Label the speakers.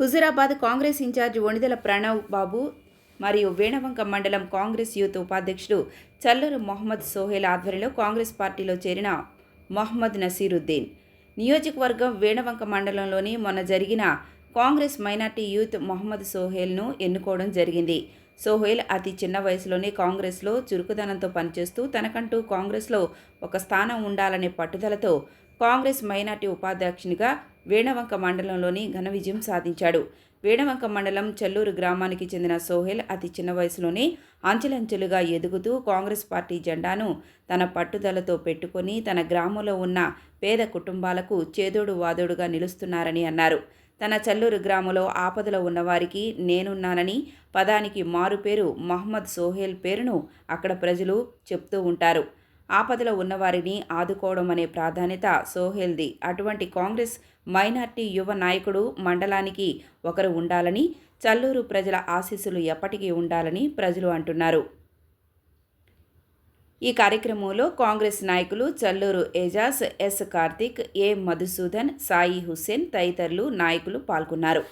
Speaker 1: Huzurabad Congress incharge Vodithala Pranav Babu మరియు వేణవంక మండలం Congress youth ఉపాధ్యక్షుడు చల్లూరు మొహమ్మద్ సోహెల్ ఆధ్వర్యంలో కాంగ్రెస్ పార్టీలో చేరిన మొహమ్మద్ నసీరుద్దీన్. నియోజకవర్గం వేణవంక మండలంలోని మొన్న జరిగిన కాంగ్రెస్ మైనార్టీ యూత్ మొహమ్మద్ సోహెల్ను ఎన్నుకోవడం జరిగింది. సోహెల్ అతి చిన్న వయసులోనే కాంగ్రెస్లో చురుకుదనంతో పనిచేస్తూ తనకంటూ కాంగ్రెస్లో ఒక స్థానం ఉండాలనే పట్టుదలతో కాంగ్రెస్ మైనార్టీ ఉపాధ్యక్షునిగా వేణవంక మండలంలోని ఘన విజయం సాధించాడు. వేణవంక మండలం చెల్లూరు గ్రామానికి చెందిన సోహెల్ అతి చిన్న వయసులోనే అంచెలంచెలుగా ఎదుగుతూ కాంగ్రెస్ పార్టీ జెండాను తన పట్టుదలతో పెట్టుకొని తన గ్రామంలో ఉన్న పేద కుటుంబాలకు చేదోడు వాదోడుగా నిలుస్తున్నారని అన్నారు. తన చల్లూరు గ్రామంలో ఆపదలో ఉన్నవారికి నేనున్నానని పదానికి మారుపేరు మహమ్మద్ సోహెల్ పేరును అక్కడ ప్రజలు చెప్తూ ఉంటారు. ఆపదలో ఉన్నవారిని ఆదుకోవడం అనే ప్రాధాన్యత సోహెల్ది. అటువంటి కాంగ్రెస్ మైనార్టీ యువ నాయకుడు మండలానికి ఒకరు ఉండాలని చల్లూరు ప్రజల ఆశీస్సులు ఎప్పటికీ ఉండాలని ప్రజలు అంటున్నారు. ఈ కార్యక్రమంలో కాంగ్రెస్ నాయకులు చల్లూరు ఏజాజ్ ఎస్ కార్తిక్ ఏ మధుసూదన్ సాయి హుస్సేన్ తదితరులు నాయకులు పాల్గొన్నారు.